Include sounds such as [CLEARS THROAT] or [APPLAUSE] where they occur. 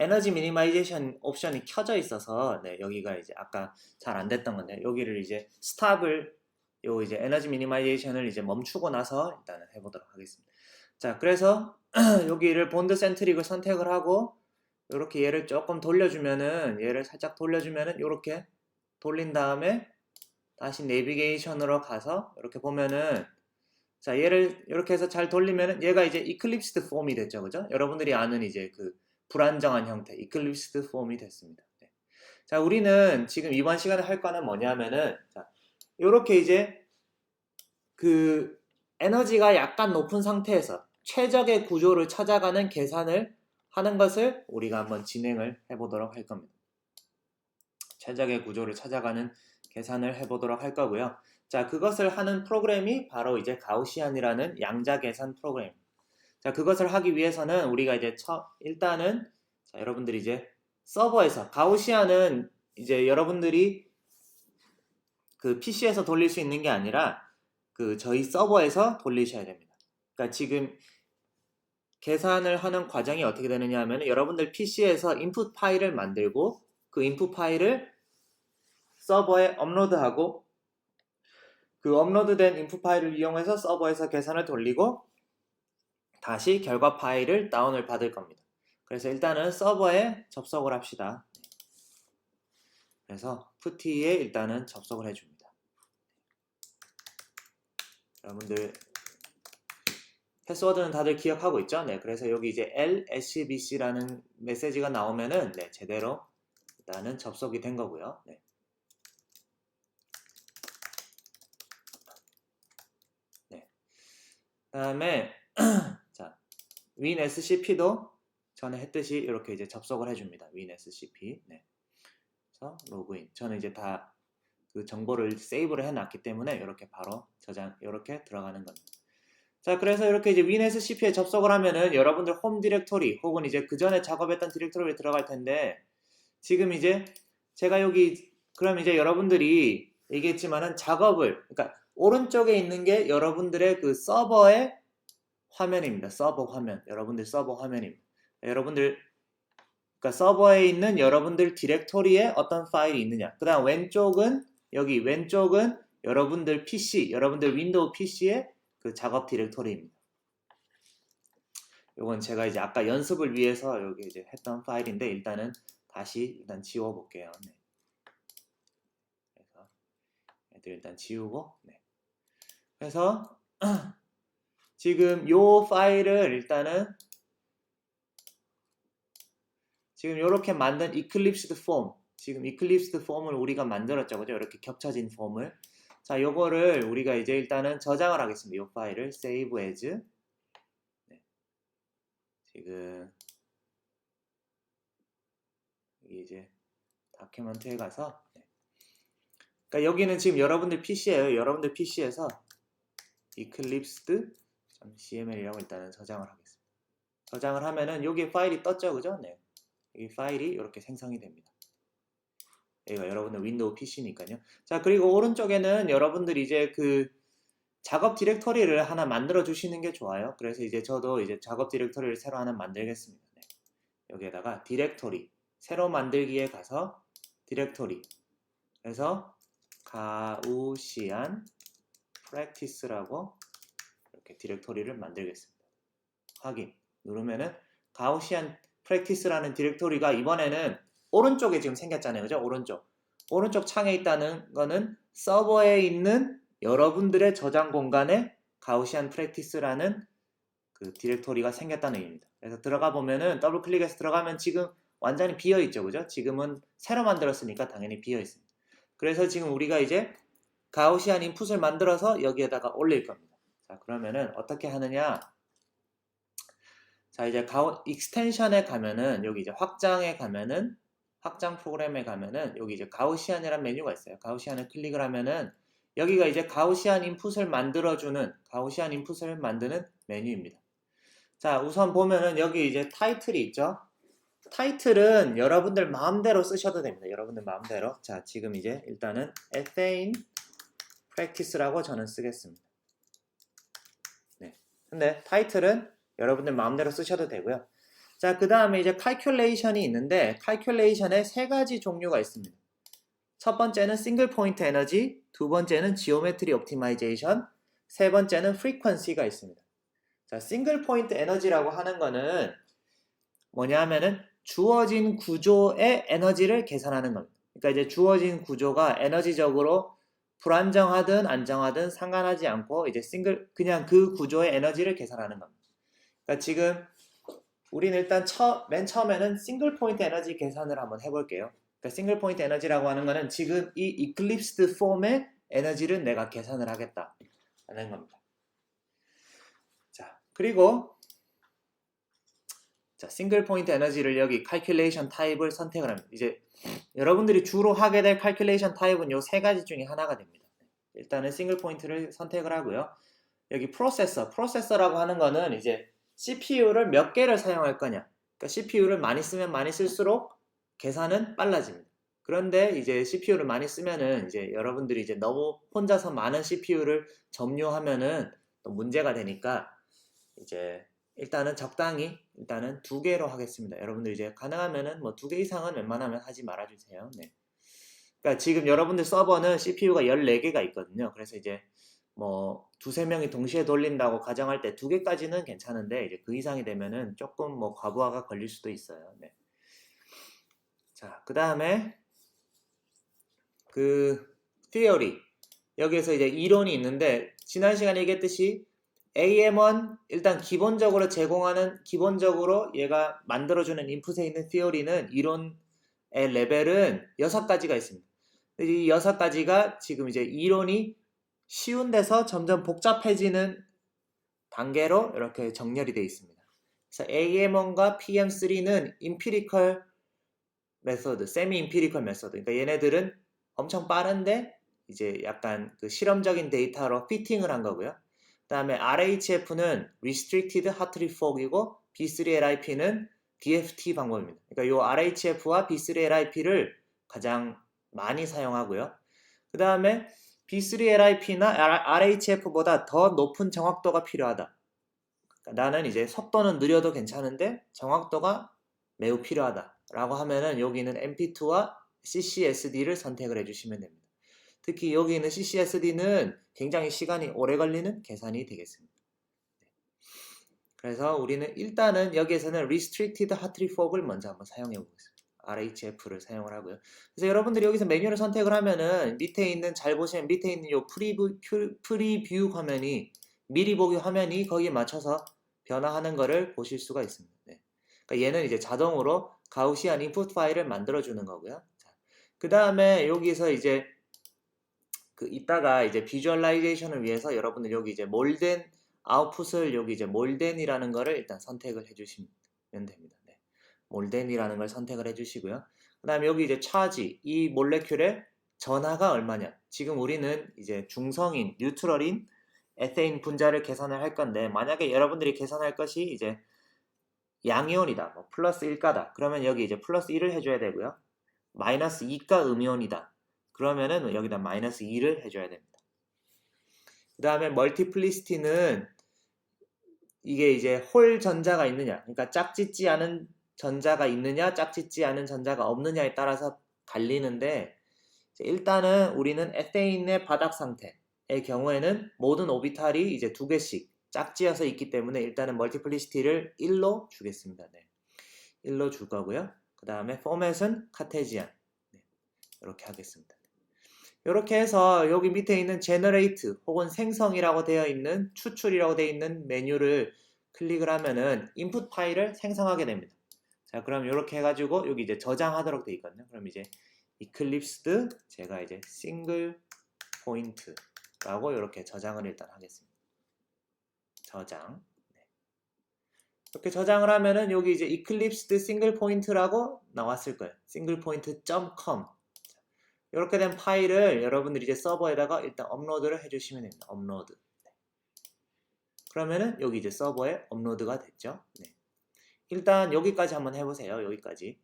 에너지 미니마이제이션 옵션이 켜져 있어서 네, 여기가 이제 아까 잘 안 됐던 건데 여기를 이제 스탑을 요 이제 에너지 미니마이제이션을 이제 멈추고 나서 일단은 해보도록 하겠습니다. 자, 그래서 [CLEARS THROAT] 여기를 본드 센트릭을 선택을 하고 이렇게 얘를 조금 돌려주면은 얘를 살짝 돌려주면은 이렇게 돌린 다음에 다시 내비게이션으로 가서 이렇게 보면은 자 얘를 이렇게 해서 잘 돌리면은 얘가 이제 이클립스드 폼이 됐죠 그죠 여러분들이 아는 이제 그 불안정한 형태 이클립스드 폼이 됐습니다 네. 자 우리는 지금 이번 시간에 할 거는 뭐냐면은 자 이렇게 이제 그 에너지가 약간 높은 상태에서 최적의 구조를 찾아가는 계산을 하는 것을 우리가 한번 진행을 해보도록 할 겁니다. 최적의 구조를 찾아가는 계산을 해보도록 할 거고요. 자, 그것을 하는 프로그램이 바로 이제 가우시안이라는 양자 계산 프로그램. 자, 그것을 하기 위해서는 우리가 이제 첫 일단은 자, 여러분들이 이제 서버에서 가우시안은 이제 여러분들이 그 PC에서 돌릴 수 있는 게 아니라 그 저희 서버에서 돌리셔야 됩니다. 그러니까 지금 계산을 하는 과정이 어떻게 되느냐 하면 여러분들 PC에서 인풋 파일을 만들고 그 인풋 파일을 서버에 업로드하고 그 업로드된 인풋 파일을 이용해서 서버에서 계산을 돌리고 다시 결과 파일을 다운을 받을 겁니다. 그래서 일단은 서버에 접속을 합시다. 그래서 푸티에 일단은 접속을 해줍니다. 여러분들 패스워드는 다들 기억하고 있죠? 네, 그래서 여기 이제 LSBC라는 메시지가 나오면은 네, 제대로 일단은 접속이 된 거고요. 네. 네. 그다음에 [CLEARS THROAT] 자, WinSCP도 전에 했듯이 이렇게 이제 접속을 해줍니다. WinSCP. 네. 그래서 로그인. 저는 이제 다 그 정보를 세이브를 해놨기 때문에 이렇게 바로 저장 이렇게 들어가는 겁니다. 자, 그래서 이렇게 이제 WinSCP에 접속을 하면은 여러분들 홈 디렉토리 혹은 이제 그 전에 작업했던 디렉토리에 들어갈 텐데 지금 이제 제가 여기 그럼 이제 여러분들이 얘기했지만은 작업을 그러니까 오른쪽에 있는 게 여러분들의 그 서버의 화면입니다. 서버 화면. 여러분들 서버 화면입니다. 여러분들 그러니까 서버에 있는 여러분들 디렉토리에 어떤 파일이 있느냐. 그다음 왼쪽은 여기 왼쪽은 여러분들 PC, 여러분들 윈도우 PC에 그 작업 디렉토리입니다. 이건 제가 이제 아까 연습을 위해서 여기 이제 했던 파일인데 일단은 다시 일단 지워 볼게요. 네. 그래서 애들 일단 지우고 네. 그래서 [CLEARS THROAT] 지금 요 파일을 일단은 지금 이렇게 만든 이클립스드 폼 지금 이클립스드 폼을 우리가 만들었죠 그죠 이렇게 겹쳐진 폼을 자, 요거를 우리가 이제 일단은 저장을 하겠습니다. 요 파일을 save as 네. 지금 이제 다큐멘트에 가서 네. 그러니까 여기는 지금 여러분들 PC예요. 여러분들 PC에서 eclipsed.cml이라고 일단은 저장을 하겠습니다. 저장을 하면은 여기 파일이 떴죠, 그죠? 네. 이 파일이 이렇게 생성이 됩니다. 여기가 여러분들 윈도우 PC니까요. 자, 그리고 오른쪽에는 여러분들이 이제 그 작업 디렉토리를 하나 만들어 주시는 게 좋아요. 그래서 이제 저도 이제 작업 디렉토리를 새로 하나 만들겠습니다. 네. 여기에다가 디렉토리, 새로 만들기에 가서 디렉토리. 그래서 가우시안 프랙티스라고 이렇게 디렉토리를 만들겠습니다. 확인. 누르면은 가우시안 프랙티스라는 디렉토리가 이번에는 오른쪽에 지금 생겼잖아요. 그죠? 오른쪽. 오른쪽 창에 있다는 거는 서버에 있는 여러분들의 저장 공간에 가우시안 프랙티스라는 그 디렉토리가 생겼다는 얘기입니다. 그래서 들어가 보면은 더블 클릭해서 들어가면 지금 완전히 비어 있죠. 그죠? 지금은 새로 만들었으니까 당연히 비어 있습니다. 그래서 지금 우리가 이제 가우시안 인풋을 만들어서 여기에다가 올릴 겁니다. 자, 그러면은 어떻게 하느냐? 자, 이제 가우 익스텐션에 가면은 여기 이제 확장에 가면은 확장 프로그램에 가면은 여기 이제 가우시안이라는 메뉴가 있어요. 가우시안을 클릭을 하면은 여기가 이제 가우시안 인풋을 만들어주는 가우시안 인풋을 만드는 메뉴입니다. 자 우선 보면은 여기 이제 타이틀이 있죠. 타이틀은 여러분들 마음대로 쓰셔도 됩니다. 여러분들 마음대로. 자 지금 이제 일단은 ethane practice라고 저는 쓰겠습니다. 네. 근데 타이틀은 여러분들 마음대로 쓰셔도 되고요. 자, 그 다음에 이제 calculation이 있는데, calculation에 세 가지 종류가 있습니다. 첫 번째는 싱글 포인트 에너지, 두 번째는 지오메트리 옵티마이제이션, 세 번째는 frequency가 있습니다. 자, 싱글 포인트 에너지라고 하는 거는 뭐냐 하면은 주어진 구조의 에너지를 계산하는 겁니다. 그러니까 이제 주어진 구조가 에너지적으로 불안정하든 안정하든 상관하지 않고 이제 싱글 그냥 그 구조의 에너지를 계산하는 겁니다. 그러니까 지금 우리는 일단 처, 맨 처음에는 싱글 포인트 에너지 계산을 한번 해볼게요. 그러니까 싱글 포인트 에너지라고 하는 거는 지금 이 이클립스드 폼의 에너지를 내가 계산을 하겠다 하는 겁니다. 자 그리고 자 싱글 포인트 에너지를 여기 calculation 타입을 선택을 합니다. 이제 여러분들이 주로 하게 될 calculation 타입은 요 세 가지 중에 하나가 됩니다. 일단은 싱글 포인트를 선택을 하고요. 여기 프로세서, 프로세서라고 하는 거는 이제 CPU를 몇 개를 사용할 거냐. 그러니까 CPU를 많이 쓰면 많이 쓸수록 계산은 빨라집니다. 그런데 이제 CPU를 많이 쓰면은 이제 여러분들이 이제 너무 혼자서 많은 CPU를 점유하면은 또 문제가 되니까 이제 일단은 적당히 일단은 두 개로 하겠습니다. 여러분들 이제 가능하면은 뭐 두 개 이상은 웬만하면 하지 말아주세요. 네. 그러니까 지금 여러분들 서버는 CPU가 14개가 있거든요. 그래서 이제 뭐 두세 명이 동시에 돌린다고 가정할 때 두 개까지는 괜찮은데 이제 그 이상이 되면은 조금 뭐 과부하가 걸릴 수도 있어요. 네. 자, 그 다음에 그 theory 여기에서 이제 이론이 있는데 지난 시간에 얘기했듯이 AM1 일단 기본적으로 제공하는 기본적으로 얘가 만들어주는 인풋에 있는 theory는 이론의 레벨은 여섯 가지가 있습니다. 이 여섯 가지가 지금 이제 이론이 쉬운 데서 점점 복잡해지는 단계로 이렇게 정렬이 되어 있습니다. 그래서 AM1과 PM3는 empirical 메소드, 세미 임피리컬 메소드. 그러니까 얘네들은 엄청 빠른데 이제 약간 그 실험적인 데이터로 피팅을 한 거고요. 그다음에 RHF는 restricted heart rate fog이고 B3LIP는 DFT 방법입니다. 그러니까 요 RHF와 B3LIP를 가장 많이 사용하고요. 그 다음에 B3LIP나 RHF보다 더 높은 정확도가 필요하다. 그러니까 나는 이제 속도는 느려도 괜찮은데 정확도가 매우 필요하다 라고 하면은 여기는 MP2와 CCSD를 선택을 해주시면 됩니다. 특히 여기 있는 CCSD는 굉장히 시간이 오래 걸리는 계산이 되겠습니다. 네. 그래서 우리는 일단은 여기에서는 Restricted Rate Fog을 먼저 한번 사용해 보겠습니다. RHF를 사용을 하고요. 그래서 여러분들이 여기서 메뉴를 선택을 하면은 밑에 있는 잘 보시면 밑에 있는 요 프리뷰, 프리뷰 화면이 미리 보기 화면이 거기에 맞춰서 변화하는 것을 보실 수가 있습니다. 네. 그러니까 얘는 이제 자동으로 가우시안 인풋 파일을 만들어 주는 거고요. 그 다음에 여기서 이제 그 이따가 이제 비주얼라이제이션을 위해서 여러분들 여기 이제 몰덴 아웃풋을 여기 이제 몰덴이라는 거를 일단 선택을 해주시면 됩니다. 네. 몰덴이라는 걸 선택을 해주시고요. 그 다음에 여기 이제 차지 이 몰레큘의 전하가 얼마냐. 지금 우리는 이제 중성인 뉴트럴인 에테인 분자를 계산을 할 건데 만약에 여러분들이 계산할 것이 이제 양이온이다. 뭐 플러스 1가다. 그러면 여기 이제 플러스 1을 해줘야 되고요. 마이너스 2가 음이온이다. 그러면은 여기다 마이너스 2를 해줘야 됩니다. 그 다음에 멀티플리시티는 이게 이제 홀 전자가 있느냐, 그러니까 짝짓지 않은 전자가 있느냐, 짝짓지 않은 전자가 없느냐에 따라서 갈리는데 일단은 우리는 에테인의 바닥 상태의 경우에는 모든 오비탈이 이제 두 개씩 짝지어서 있기 때문에 일단은 멀티플리시티를 1로 주겠습니다. 네. 1로 줄 거고요. 그 다음에 포맷은 카테지안 네. 이렇게 하겠습니다. 이렇게 해서 여기 밑에 있는 generate 혹은 생성이라고 되어 있는 추출이라고 되어 있는 메뉴를 클릭을 하면은 인풋 파일을 생성하게 됩니다. 자, 그럼 이렇게 해가지고 여기 이제 저장하도록 되어 있거든요. 그럼 이제 eclipsed 제가 이제 single point라고 이렇게 저장을 일단 하겠습니다. 저장. 네. 이렇게 저장을 하면은 여기 이제 eclipsed single point라고 나왔을 거예요. singlepoint.com 이렇게 된 파일을 여러분들이 이제 서버에다가 일단 업로드를 해주시면 됩니다. 업로드. 네. 그러면은 여기 이제 서버에 업로드가 됐죠. 네. 일단 여기까지 한번 해보세요. 여기까지.